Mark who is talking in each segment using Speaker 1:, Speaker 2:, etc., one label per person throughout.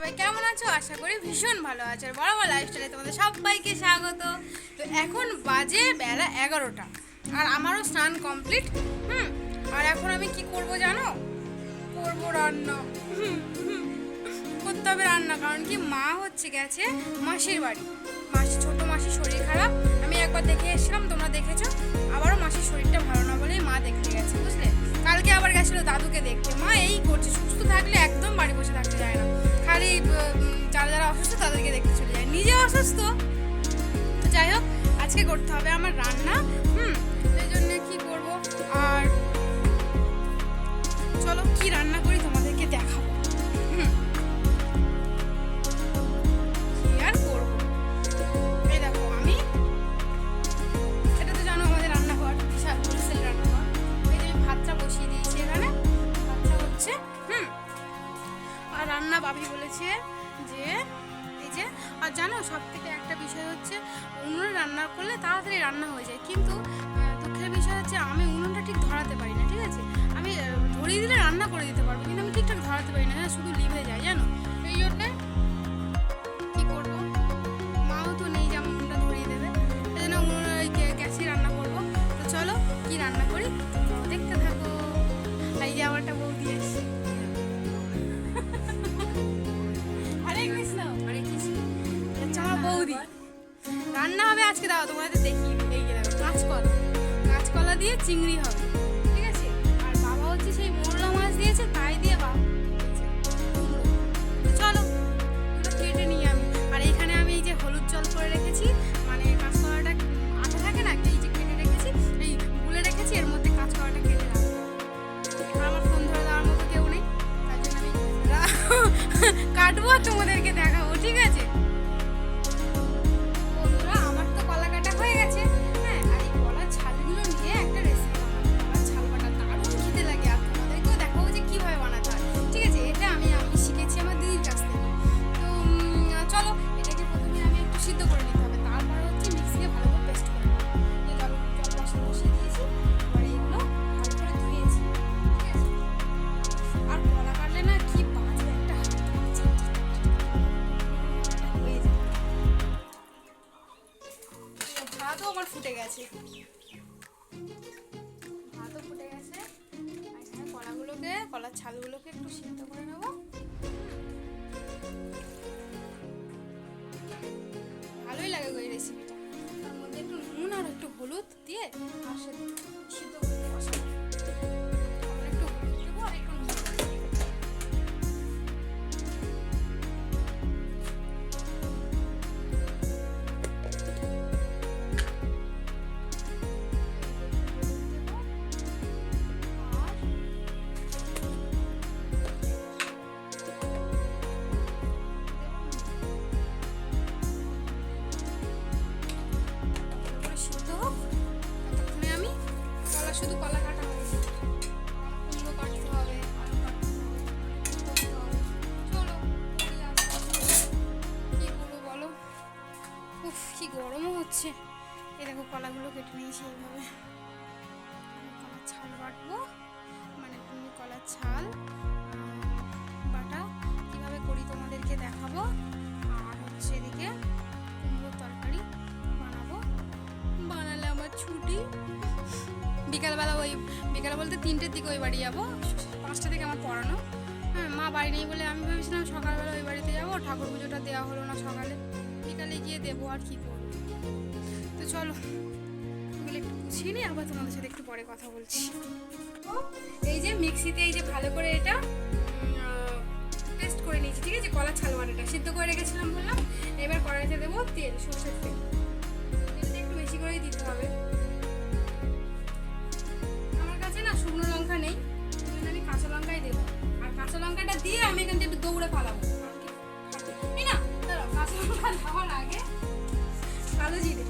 Speaker 1: সবাই কেমন আছো? আশা করি ভীষণ ভালো আছো। আর বড় বড় লাইফস্টাইলে তোমাদের সবাইকে স্বাগত। তো এখন বাজে বেলা এগারোটা। আর আমারও স্নান কমপ্লিট হুম? আর এখন আমি কি করব জানো? করব রান্না। করতে হবে রান্না, কারণ কি মা হচ্ছে গেছে মাসির বাড়ি। মাসি, ছোট মাসির শরীর খারাপ। আমি একবার দেখে এসেছিলাম, তোমরা দেখেছ? আবারও মাসির শরীরটা ভালো না বলেই মা দেখতে গেছে, বুঝলে? কালকে আবার গেছিল দাদুকে দেখতে। মা এই করছে, সুস্থ থাকলে একদম বাড়ি বসে থাকতে যায় না। অসুস্থ যাই হোক আজকে করতে হবে আমার রান্না। হুম সেই জন্য কি করব? আর রান্না করে দিতে পারব কিন্তু আমি ঠিকঠাক ধরাতে পারি না হ্যাঁ, শুধু লিভে যায় জানো? এই জন্যে কি করব? মাও তো নেই যে আমার ধরিয়ে দেবে। এই জন্য ওই গ্যা- গ্যাসে রান্না করব। তো চলো কি রান্না করি? তোমরাও দেখতে থাকো। এই যে আমারটা বৌদি এসছে হরে কৃষ্ণ। হরে কৃষ্ণ। হচ্ছে আমার বৌদি। রান্না হবে আজকে দাও তোমাদের দেখি। এই দেখো কাঁচকলা। কাঁচকলা দিয়ে চিংড়ি হবে ঠিক আছে? আর বাবা হচ্ছে সেই দিয়েছে, তাই দিয়ে। তো চলো এগুলো কেটে নিই আমি। আর এইখানে আমি এই যে হলুদ জল করে রেখেছি মানে কাঁচকলাটা আঠা থাকে না, এই যে কেটে রেখেছি, এই গুলে রেখেছি, এর মধ্যে কাঁচকলাটা কেটে রাখব। আমার ফোন ধরে দেওয়ার মতো কেউ নেই, তার জন্য আমি কাটবো তোমাদেরকে দেখাবো, ঠিক আছে? কেটে নিয়েছি এইভাবে কলার ছাল বাটবো। মানে কলার ছাল বাটা কীভাবে করি তোমাদেরকে দেখাবো। আর হচ্ছে এদিকে কুমড়োর তরকারি বানাবো। বানালে আমার ছুটি। বিকালবেলা ওই, বিকাল বলতে তিনটের দিকে ওই বাড়ি যাব। পাঁচটা থেকে আমার পড়ানো। হ্যাঁ মা বাড়ি নেই বলে আমি ভেবেছিলাম সকালবেলা ওই বাড়িতে যাব। ঠাকুর পুজোটা দেওয়া হলো না সকালে। বিকালে গিয়ে দেবো, আর কি করব? তো চলো ওগুলো একটু গুছিয়ে নিই আবার তোমাদের সাথে একটু পরে কথা বলছি। এই যে মিক্সিতে এই যে ভালো করে এটা পেস্ট করে নিয়েছি, ঠিক আছে? কলার ছাল বাটাটা সিদ্ধ করে রেখেছিলাম বললাম, এবার কড়াইতে দেবো তেল, সর্ষের তেল। তেলটা একটু বেশি করেই দিতে হবে। আমার কাছে না শুকনো লঙ্কা নেই আমি কাঁচা লঙ্কাই দেবো। আর কাঁচা লঙ্কাটা দিয়ে আমি এখান থেকে একটু দৌড়ে ফালাবো এই না, দাঁড়াও, কাঁচা লঙ্কা দেওয়ার আগে কালো জিরে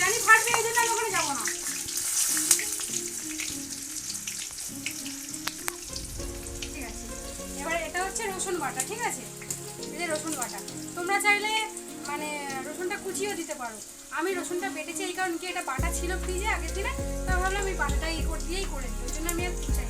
Speaker 1: জানি ফাটবে এই জন্য আমি ওখানে যাব না। ঠিক আছে। এবার এটা হচ্ছে রসুন বাটা, ঠিক আছে? এই যে রসুন বাটা। তোমরা চাইলে মানে রসুনটা কুচিয়েও দিতে পারো। আমি রসুনটা বেটেছি এই কারণ কি, এটা বাটা ছিল ফ্রিজে আগের দিনে, তা ভাবলাম আমি বাটাটা এই দিয়েই করে দিই, ওই জন্য আমি আর চাই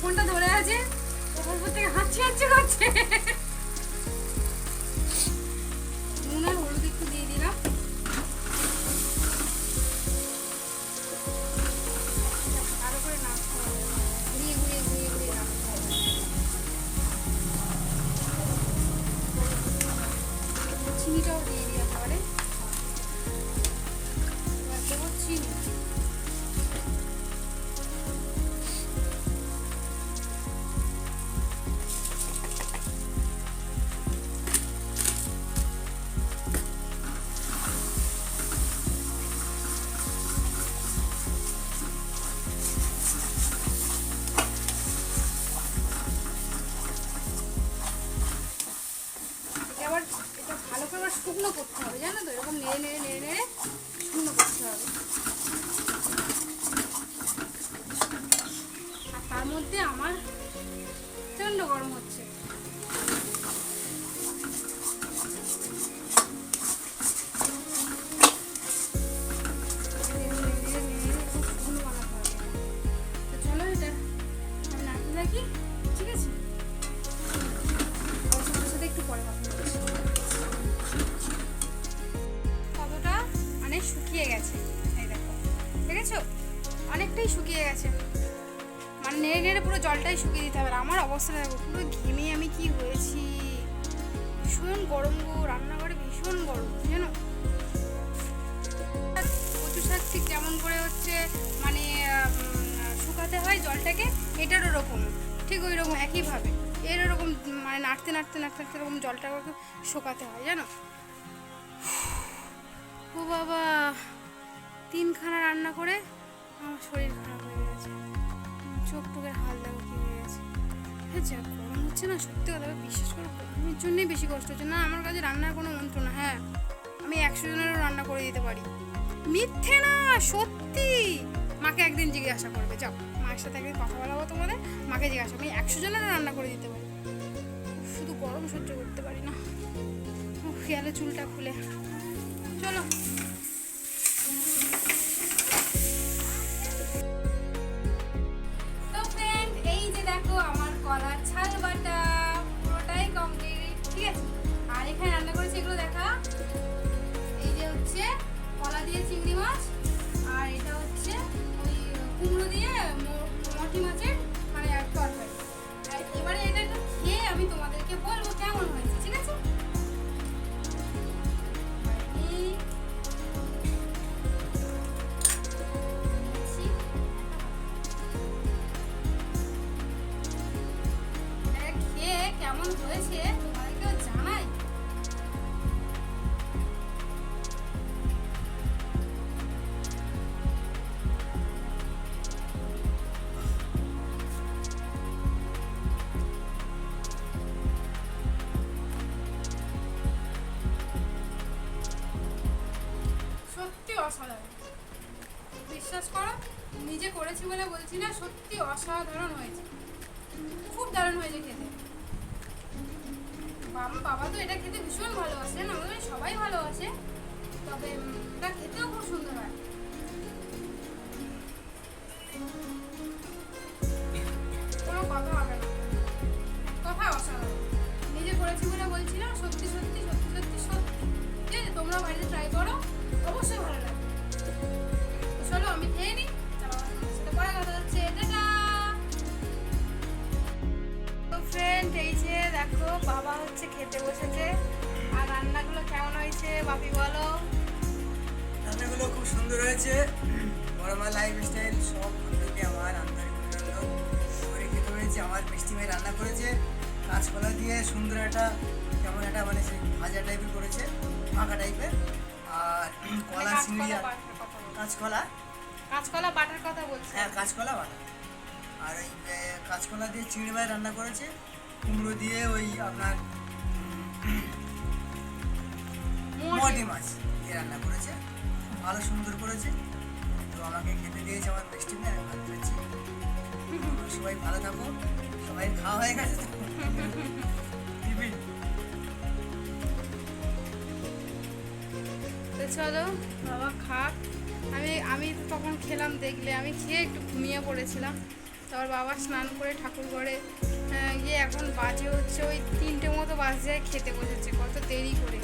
Speaker 1: ফোনটা ধরে আছে। ওপর থেকে হাঁচি হাঁচি করছে। নুন আর হলুদ একটু দিয়ে দিলাম। ভালো করে নাড়তে হবে। ঘুরিয়ে ঘুরিয়ে ঘুরিয়ে চিনিটাও দিয়ে তো এরকম নেড়ে অবস্থা দেখো, পুরো ঘেমে আমি কি হয়েছি? ভীষণ গরম গো, রান্নাঘরে ভীষণ গরম, জানো? কচু শাক ঠিক কেমন করে হচ্ছে মানে শুকাতে হয় জলটাকে, এটার ওরকম, ঠিক ওই রকম একইভাবে। এর ওরকম মানে নাড়তে নাড়তে নাড়তে নাড়তে এরকম জলটাকে শুকাতে হয়, জানো? ও বাবা, তিনখানা রান্না করে, আমার শরীর খারাপ হয়ে গেছে। চোখ টোকের হাল দেখো কি হয়ে গেছে। হ্যাঁ যা, গরম হচ্ছে না, সত্যি কথা বিশ্বাস করো, গরমের জন্যই বেশি কষ্ট হচ্ছে। না, আমার কাছে রান্নার কোনো মন্ত্র না হ্যাঁ আমি একশো জনেরও রান্না করে দিতে পারি। মিথ্যে না, সত্যি। মাকে একদিন জিজ্ঞাসা করবে, যাও, মায়ের সাথে একদিন কথা বলাবো তোমাদের, মাকে জিজ্ঞাসা আমি একশো জনেরও রান্না করে দিতে পারি। শুধু গরম সহ্য করতে পারি না। গেলে চুলটা খুলে। চলো। অসাধারণ। বিশ্বাস করো, নিজে করেছি বলে বলছি না, সত্যি অসাধারণ হয়েছে। খুব দারুণ হয়েছে খেতে। বাবা তো এটা খেতে ভীষণ ভালোবাসেন আমাদের সবাই ভালোবাসে, তবে এটা খেতেও খুব সুন্দর হয়। কোনো কথা হবে না। কথা অসাধারণ। নিজে করেছি বলে বলছি না, সত্যি সত্যি সত্যি সত্যি সত্যি। ঠিক আছে তোমরা বাড়িতে ট্রাই করো, অবশ্যই ভালো লাগবে। বাবা হচ্ছে খেতে বসেছে। আর রান্নাগুলো কেমন হয়েছে বাপি বলো?
Speaker 2: রান্নাগুলো খুব সুন্দর হয়েছে। বড় মা লাইফ স্টাইল সব বন্ধুকে আমার আন্তরিক অভিনন্দন করে খেতে হয়েছে আমার মিষ্টি মেয়ে রান্না করেছে। কাঁচকলা দিয়ে সুন্দর একটা কেমন একটা মানে সেই ভাজা টাইপের করেছে মাখা টাইপের আর কলা চিংড়ি।
Speaker 1: কাঁচকলা
Speaker 2: কাঁচকলা
Speaker 1: বাটার কথা বলছি।
Speaker 2: হ্যাঁ কাঁচকলা বাটা আর ওই কাঁচকলা দিয়ে চিংড়ি মাছ রান্না করেছে। কুমড়ো দিয়ে ওই আপনার মোটি মাছ দিয়ে রান্না করেছে। ভালো সুন্দর করেছে। তো আমাকে খেতে দিয়েছে আমার মিষ্টি মেয়ে আমি ভাত খাচ্ছি। সবাই ভালো থাকো। সবাই খাওয়া হয়ে গেছে তো।
Speaker 1: চলো বাবা খাক। আমি আমি তো তখন খেলাম দেখলে। আমি খেয়ে একটু ঘুমিয়ে পড়েছিলাম। তারপর বাবা স্নান করে ঠাকুর ঘরে গিয়ে এখন বাজে হচ্ছে ওই তিনটে মতো বাজে খেতে বসেছে, কত দেরি করে।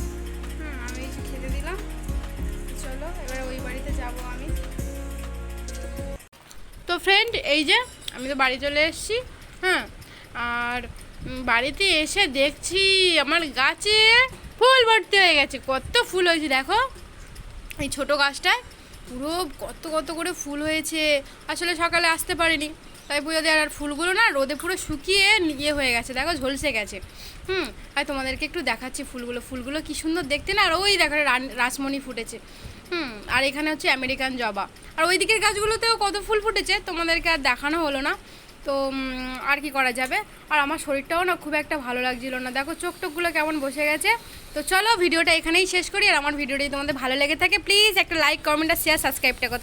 Speaker 1: হুম, আমি একটু খেতে দিলাম। চলো, এবার ওই বাড়িতে যাব আমি। তো ফ্রেন্ড এই যে আমি তো বাড়ি চলে এসেছি হ্যাঁ আর বাড়িতে এসে দেখছি আমার গাছে ফুল ভর্তি হয়ে গেছে, কত ফুল হয়েছে, দেখো। এই ছোট গাছটায় পুরো কত কত করে ফুল হয়েছে, আসলে সকালে আসতে পারিনি। তাই পুজো দেওয়ার আর ফুলগুলো না রোদে পুরো শুকিয়ে ইয়ে হয়ে গেছে, দেখো ঝলসে গেছে। হুম আর তোমাদেরকে একটু দেখাচ্ছি ফুলগুলো। ফুলগুলো কি সুন্দর দেখতে না, আর ওই দেখো রাসমণি ফুটেছে। হুম, আর এখানে হচ্ছে আমেরিকান জবা। আর ওই দিকের গাছগুলোতেও কত ফুল ফুটেছে, তোমাদেরকে আর দেখানো হলো না। তো আর কি করা যাবে? আর আমার শরীরটাও না খুব একটা ভালো লাগছিল না। দেখো চোখ টোকগুলো কেমন বসে গেছে। তো চলো ভিডিওটা এখানেই শেষ করি, আর আমার ভিডিওটি তোমাদের ভালো লেগে থাকে প্লিজ একটা লাইক কমেন্ট আর শেয়ার সাবস্ক্রাইবটা করতে